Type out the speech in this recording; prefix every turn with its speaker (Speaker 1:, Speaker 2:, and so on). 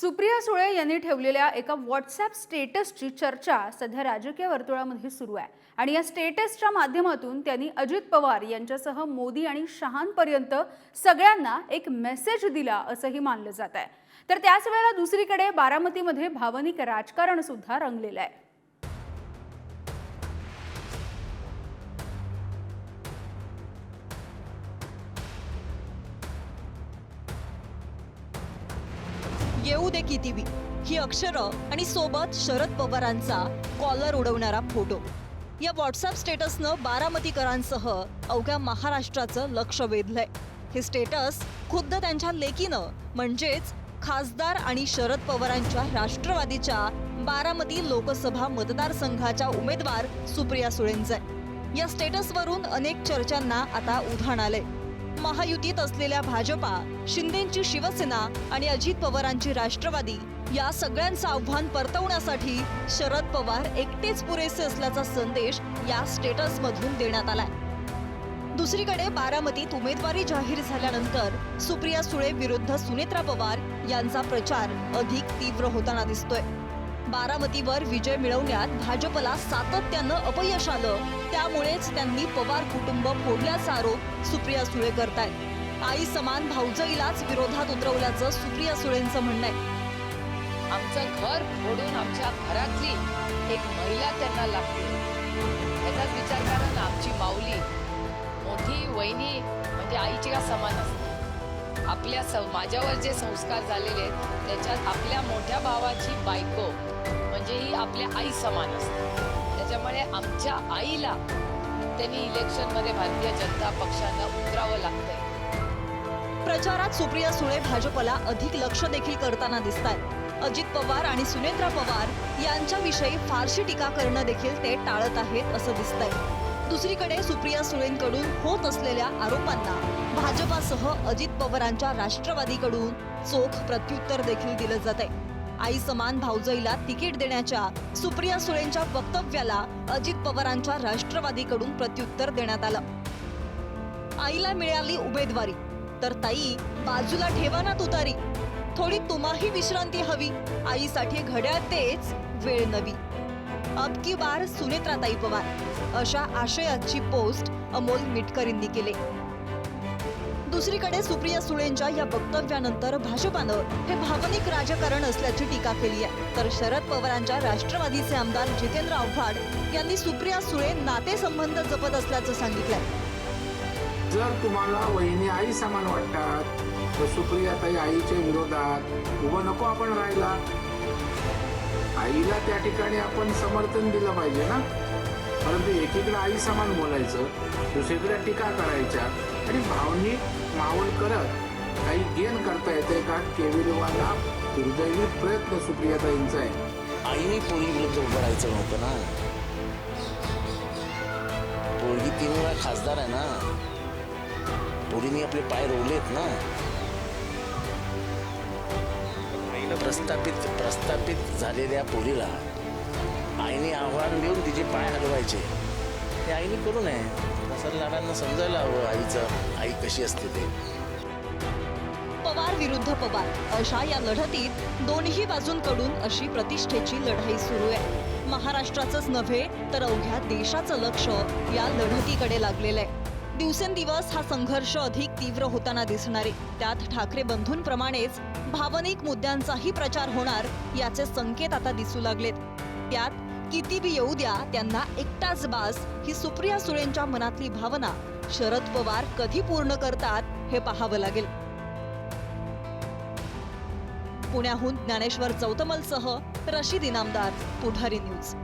Speaker 1: सुप्रिया सुळे यांनी ठेवलेल्या एका व्हॉट्सॲप स्टेटसची चर्चा सध्या राजकीय वर्तुळामध्ये सुरू आहे. आणि या स्टेटसच्या माध्यमातून त्यांनी अजित पवार यांच्यासह मोदी आणि शहांपर्यंत सगळ्यांना एक मेसेज दिला असंही मानलं जात आहे. तर त्याच वेळेला दुसरीकडे बारामतीमध्ये भावनिक राजकारण सुद्धा रंगलेलं आहे.
Speaker 2: येऊ दे की टीव्ही ही अक्षरं आणि सोबत शरद पवारांचा कॉलर उडवणारा फोटो. या व्हॉट्सअप स्टेटसनं बारामतीकरांसह अवघ्या महाराष्ट्राचं लक्ष वेधलंय. हे स्टेटस खुद्द त्यांच्या लेकीनं म्हणजेच खासदार आणि शरद पवारांच्या राष्ट्रवादीच्या बारामती लोकसभा मतदारसंघाच्या उमेदवार सुप्रिया सुळेंचं आहे या स्टेटसवरून अनेक चर्चांना आता उधाण आलंय. महायुतीत असलेल्या भाजपा शिंदेची शिवसेना आणि अजित पवारांची राष्ट्रवादी या सगळ्यांचं आव्हान परतवण्यासाठी शरद पवार एकटेच पुरेसे असल्याचा संदेश या स्टेटसमधून देण्यात आलाय. दुसरीकडे बारामतीत उमेदवारी जाहीर झाल्यानंतर सुप्रिया सुळे विरुद्ध सुनेत्रा पवार यांचा प्रचार अधिक तीव्र होताना दिसतोय. बारामतीवर विजय मिळवण्यात भाजपला सातत्यानं अपयश आलं. त्यामुळेच त्यांनी पवार कुटुंब फोडल्याचा आरोप सुप्रिया सुळे करतायत. आई समान भाऊजईलाच विरोधात उतरवल्याचं सुप्रिया सुळेंचं म्हणणं आहे.
Speaker 3: आमचं घर फोडून आमच्या घरातली एक महिला त्यांना लागते याचाच विचार करा ना आमची माऊली. मोठी वहिनी म्हणजे आईची का समान असते? आपल्या स माझ्यावर जे संस्कार झालेले आहेत त्याच्यात आपल्या मोठ्या भावाची बायको म्हणजे ही आपल्या आई समान असते. त्याच्यामुळे आमच्या आईला त्यांनी इलेक्शनमध्ये भारतीय जनता पक्षानं उतरावं लागतंय.
Speaker 2: प्रचारात सुप्रिया सुळे भाजपला अधिक लक्ष देखील करताना दिसत आहेत अजित पवार आणि सुनेत्रा पवार यांच्याविषयी फारशी टीका करणं देखील ते टाळत आहेत असं दिसतंय. दुसरीकडे सुप्रिया सुळेंकडून होत असलेल्या आरोपांना भाजपासह अजित पवारांच्या राष्ट्रवादीकडून चोख प्रत्युत्तर देखील दिलं जात आहे आई समान भाऊजईला तिकीट देण्याच्या सुप्रिया सुळेंच्या वक्तव्याला अजित पवारांच्या राष्ट्रवादीकडून प्रत्युत्तर देण्यात आलं. आईला मिळाली उमेदवारी तर ताई बाजूला ठेवा ना तुतारी. थोडी तुम्हाही विश्रांती हवी. आईसाठी घड्याळ तेच वेळ नवी. अब की बार सुनेत्राताई पवार. अशा आशयाची पोस्ट अमोल मिटकरींनी केले. दुसरीकडे सुप्रिया सुळेंच्या या वक्तव्यानंतर भाजपानं हे भावनिक राजकारण असल्याची टीका केली आहे. तर शरद पवारांच्या राष्ट्रवादीचे आमदार जितेंद्र आव्हाड यांनी सुप्रिया सुळे नातेसंबंध जपत असल्याचं सांगितलंय.
Speaker 4: जर तुम्हाला वहिनी आई समान वाटतात तर सुप्रियाताई आईच्या विरोधात उभं नको आपण राहिला आईला त्या ठिकाणी आपण समर्थन दिलं पाहिजे ना? परंतु एकीकडे आई समान बोलायचं दुसरीकडे टीका करायच्या आणि भावनिक मावळ करत काही गेन करता येते का? केविलवाला दुर्दैवी प्रयत्न सुप्रियाताईंचा आहे.
Speaker 5: आईने पोरी विरुद्ध उभं राहायचं नव्हतं ना? पोरगी तीन वेळा खासदार आहे ना? पोरीने आपले पाय रोवलेत ना? प्रस्थापित प्रस्थापित झालेल्या पोरीला आईने आव्हान देऊन तिचे पाय हलवायचे. ते आईने करू नये. असं लाडांना समजायला हवं आईचं. आई कशी असते ते.
Speaker 2: पवार विरुद्ध पवार. अशा या लढतीत दोन्ही बाजूंकडून अशी प्रतिष्ठेची लढाई सुरू आहे. महाराष्ट्राचंच नव्हे तर अवघ्या देशाचं लक्ष या लढतीकडे लागलेलं आहे. दिवसेंदिवस हा संघर्ष अधिक तीव्र होताना दिसणारे. त्यात ठाकरे बंधूंप्रमाणेच भावनिक मुद्द्यांचाही प्रचार होणार याचे संकेत आता दिसू लागलेत. त्यात किती बी येऊ द्या त्यांना एकटाच बास ही सुप्रिया सुळेंच्या मनातली भावना शरद पवार कधी पूर्ण करतात हे पाहावं लागेल. पुण्याहून ज्ञानेश्वर चौतमलसह रशीद इनामदार पुढारी न्यूज.